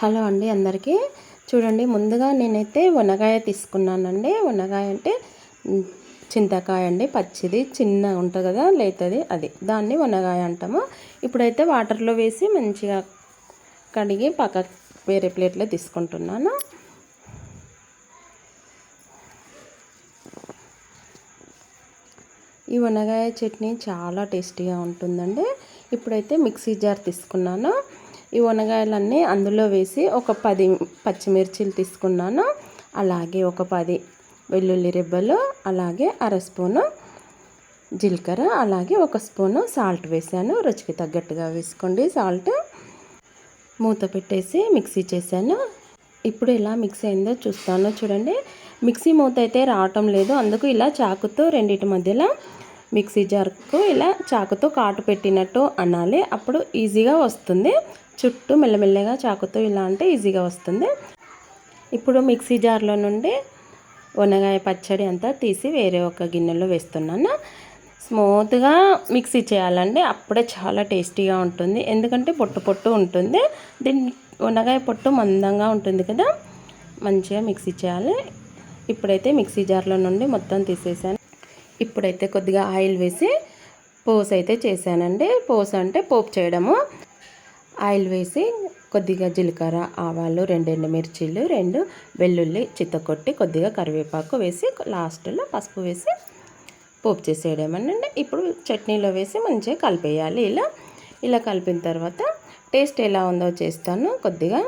Hello అండి అందరికీ. చూడండి ముందుగా నేనైతే వనగాయ తీసుకున్నానండి. వనగాయ అంటే చింతకాయ అండి పచ్చిది చిన్న ఉంటుంది కదా లేతది అది. దాన్ని వనగాయ అంటాము. ఇప్పుడైతే వాటర్లో వేసి మంచిగా కడిగి పక్క వేరే ప్లేట్లో తీసుకుంటున్నాను. ఈ వనగాయ చట్నీ చాలా టేస్టీగా ఉంటుందండి. ఇప్పుడైతే మిక్సీ జార్ తీసుకున్నాను. ఈ వనగాయలన్నీ అందులో వేసి ఒక పది పచ్చిమిర్చిలు తీసుకున్నాను. అలాగే ఒక పది వెల్లుల్లి రెబ్బలు అలాగే అర స్పూను జీలకర్ర అలాగే ఒక స్పూను సాల్ట్ వేసాను. రుచికి తగ్గట్టుగా వేసుకోండి. సాల్ట్ మూత పెట్టేసి మిక్సీ చేశాను. ఇప్పుడు ఇలా మిక్సీ అయిందో చూస్తాను. చూడండి మిక్సీ మూత అయితే రావటం లేదు. అందుకు ఇలా చాకుతో రెండింటి మధ్యలో మిక్సీ జార్కు ఇలా చాకుతో కాటు పెట్టినట్టు అనాలి. అప్పుడు ఈజీగా వస్తుంది. చుట్టూ మెల్లమెల్లగా చాకుతో ఇలా అంటే ఈజీగా వస్తుంది. ఇప్పుడు మిక్సీ జార్లో నుండి వనగాయ పచ్చడి అంతా తీసి వేరే ఒక గిన్నెలో వేస్తున్నాను. స్మూత్గా మిక్సీ చేయాలండి అప్పుడే చాలా టేస్టీగా ఉంటుంది. ఎందుకంటే పొట్టు పొట్టు ఉంటుంది. దీని వనగాయ పొట్టు మందంగా ఉంటుంది కదా. మంచిగా మిక్సీ చేయాలి. ఇప్పుడైతే మిక్సీ జార్లో నుండి మొత్తం తీసేసాను. ఇప్పుడైతే కొద్దిగా ఆయిల్ వేసి పోస్ అయితే చేశానండి. పోస్ అంటే పోపు చేయడము. ఆయిల్ వేసి కొద్దిగా జీలకర్ర ఆవాలు రెండు ఎండుమిర్చీలు రెండు వెల్లుల్లి చిత్తకొట్టి కొద్దిగా కరివేపాకు వేసి లాస్ట్లో పసుపు వేసి పోపు చేసేయడమనండి ఇప్పుడు చట్నీలో వేసి మంచిగా కలిపేయాలి. ఇలా ఇలా కలిపిన తర్వాత టేస్ట్ ఎలా ఉందో చేస్తాను. కొద్దిగా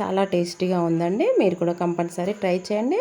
చాలా టేస్టీగా ఉందండి. మీరు కూడా కంపల్సరీ ట్రై చేయండి.